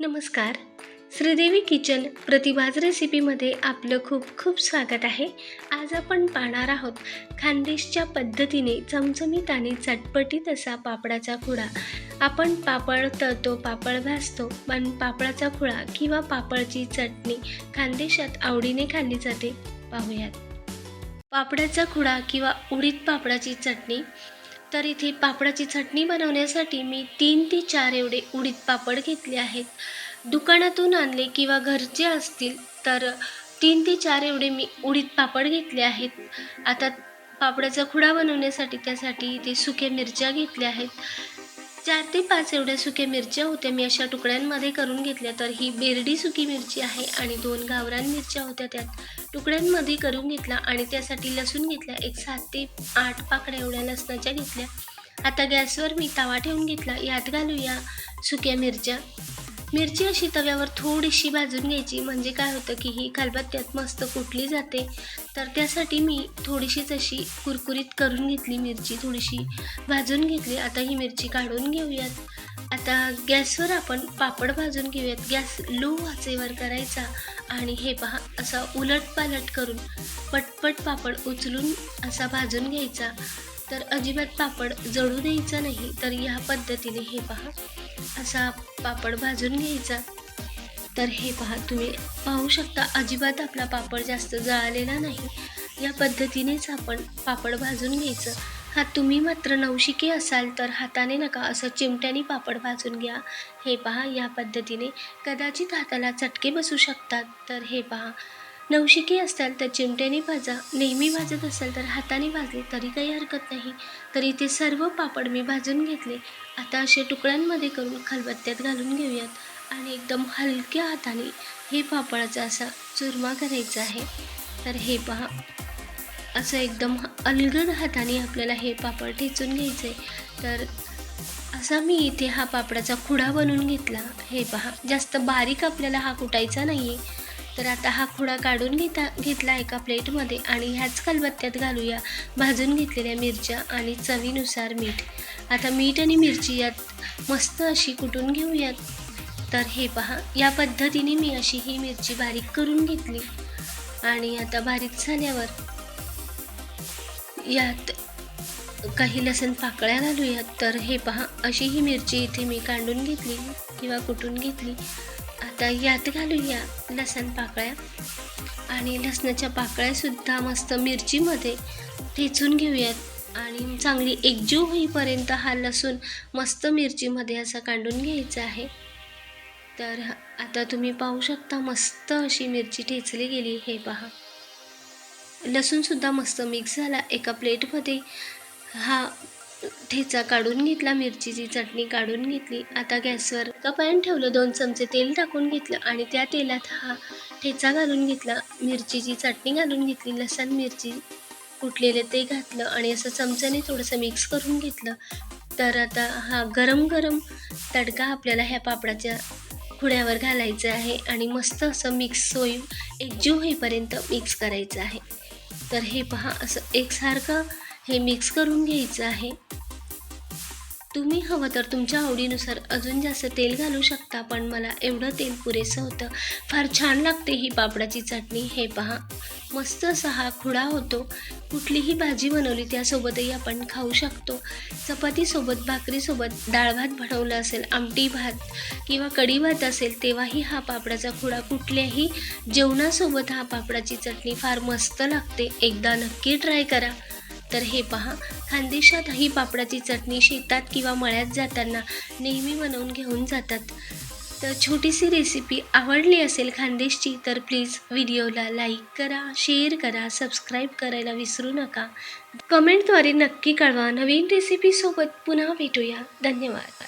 नमस्कार. श्रीदेवी किचन प्रतिभाज रेसिपीमध्ये आपलं खूप खूप स्वागत आहे. आज आपण पाहणार आहोत खानदेशच्या पद्धतीने चमचमीत आणि चटपटीत असा पापडाचा खुडा आपण पापड तळतो पापड भाजतो पण पापडाचा खुळा किंवा पापडची चटणी खानदेशात आवडीने खाल्ली जाते. पाहूयात. पापडाचा खुडा किंवा उडीद पापडाची चटणी तर इथे पापडाची चटणी बनवण्यासाठी मी तीन ते चार एवढे उडीद पापड घेतले आहेत. दुकानातून आणले किंवा घरचे असतील तर तीन ते चार एवढे मी उडीद पापड घेतले आहेत. आता पापडाचा खुडा बनवण्यासाठी त्यासाठी इथे सुक्या मिरच्या घेतल्या आहेत. चार ते पाच एवढ्या सुक्या मिरच्या होत्या मी अशा तुकड्यांमध्ये करून घेतल्या. तर ही बेरडी सुकी मिरची आहे आणि दोन गावरान मिरच्या होत्या त्यात. तुकड्यांमध्ये करून घेतला आणि त्यासाठी लसूण घेतला. एक सात ते आठ पाकड्या एवढ्या लसणाच्या घेतल्या. आता गॅसवर मी तवा ठेवून घेतला. यात घालूया सुक्या मिरच्या. मिरची अशी तव्यावर थोडीशी भाजून घ्यायची. म्हणजे काय होतं की ही खलबत्त्यात मस्त कुटली जाते. तर त्यासाठी मी थोडीशीच अशी कुरकुरीत करून घेतली मिरची थोडीशी भाजून घेतली. आता ही मिरची काढून घेऊयात. आता गॅसवर आपण पापड भाजून घेऊयात. गॅस लो वाचेवर करायचा आणि हे पहा असा उलट पालट करून पटपट पापड उचलून असा भाजून घ्यायचा. तर अजिबात पापड जळू द्यायचा नाही. तर ह्या पद्धतीने हे पहा. असा पापड भाजून घ्यायचा. तर हे पहा तुम्ही पाहू शकता अजिबात आपला पापड जास्त जळालेला नाही. या पद्धतीनेच आपण पापड भाजून घ्यायचं. हा तुम्ही मात्र नवशिके असाल तर हाताने नका असं चिमट्याने पापड भाजून घ्या. हे पहा या पद्धतीने कदाचित हाताला चटके बसू शकतात. तर हे पहा नवशिके असाल तर चिमट्याने भाजा नेहमी भाजत असाल तर हाताने भाजले तरी काही हरकत नाही. तर इथे सर्व पापड मी भाजून घेतले. आता असे तुकड्यांमध्ये करून खलबत्त्यात घालून घेऊयात. आणि एकदम हलक्या हाताने हे पापडाचा असा चुरमा करायचा आहे. तर हे पहा. असं एकदम अलगद हाताने आपल्याला हे पापड ठेचून घ्यायचं आहे तर असा मी इथे हा पापडाचा खुडा बनवून घेतला. हे पहा. जास्त बारीक आपल्याला हा कुटायचा नाही आहे तर आता हा खुडा काढून घेता घेतला एका प्लेटमध्ये आणि ह्याच खलबत्त्यात घालूया. भाजून घेतलेल्या मिरच्या आणि चवीनुसार मीठ. आता मीठ आणि मिरची यात मस्त अशी कुटून घेऊयात. तर हे पहा या पद्धतीने मी अशी ही मिरची बारीक करून घेतली. आणि आता बारीक झाल्यावर यात काही लसण पाकळ्या घालूयात. तर हे पहा अशी ही मिरची इथे मी काढून घेतली किंवा कुटून घेतली. आता यात घालूया लसण पाकळ्या. आणि लसणाच्या पाकळ्यासुद्धा मस्त मिरचीमध्ये ठेचून घेऊयात. आणि चांगली एकजीव होईपर्यंत हा लसूण मस्त मिरचीमध्ये असा काढून घ्यायचा आहे. तर आता तुम्ही पाहू शकता मस्त अशी मिरची ठेचली गेली हे पहा. लसूणसुद्धा मस्त मिक्स झाला एका प्लेटमध्ये. हा ठेचा काढून घेतला मिरचीची चटणी काढून घेतली आता गॅसवर का पॅन ठेवलं दोन चमचे तेल टाकून घेतलं आणि त्या तेलात हा ठेचा घालून घेतला मिरचीची चटणी घालून घेतली लसण मिरची कुटलेले ते घातलं आणि असं चमच्याने थोडंसं मिक्स करून घेतलं. तर आता हा गरम गरम तडका आपल्याला ह्या पापडाच्या खुड्यावर घालायचं आहे आणि मस्त असं मिक्स होईल एकजीव होईपर्यंत मिक्स करायचं आहे. तर हे पहा असं एकसारखं हे मिक्स करून घ्यायचं आहे. तुम्ही हवं तर तुमच्या आवडीनुसार अजून जास्त तेल घालू शकता पण मला एवढं तेल पुरेसं होतं. फार छान लागते ही पापडाची चटणी. हे पहा मस्त असा हा खुडा होतो. कुठलीही भाजी बनवली त्यासोबतही आपण खाऊ शकतो. चपातीसोबत भाकरीसोबत डाळ भात बनवलं असेल आमटी भात किंवा कढी भात असेल तेव्हाही हा पापडाचा खुडा कुठल्याही जेवणासोबत हा पापडाची चटणी फार मस्त लागते. एकदा नक्की ट्राय करा. तर हे पहा खानदेशात ही पापडाची चटणी शेतात किंवा मळ्यात जाताना नेहमी बनवून घेऊन जातात. तर छोटीशी रेसिपी आवडली असेल खानदेशची तर प्लीज व्हिडिओला लाईक करा शेअर करा सबस्क्राईब करायला विसरू नका. कमेंटद्वारे नक्की कळवा. नवीन रेसिपीसोबत पुन्हा भेटूया. धन्यवाद.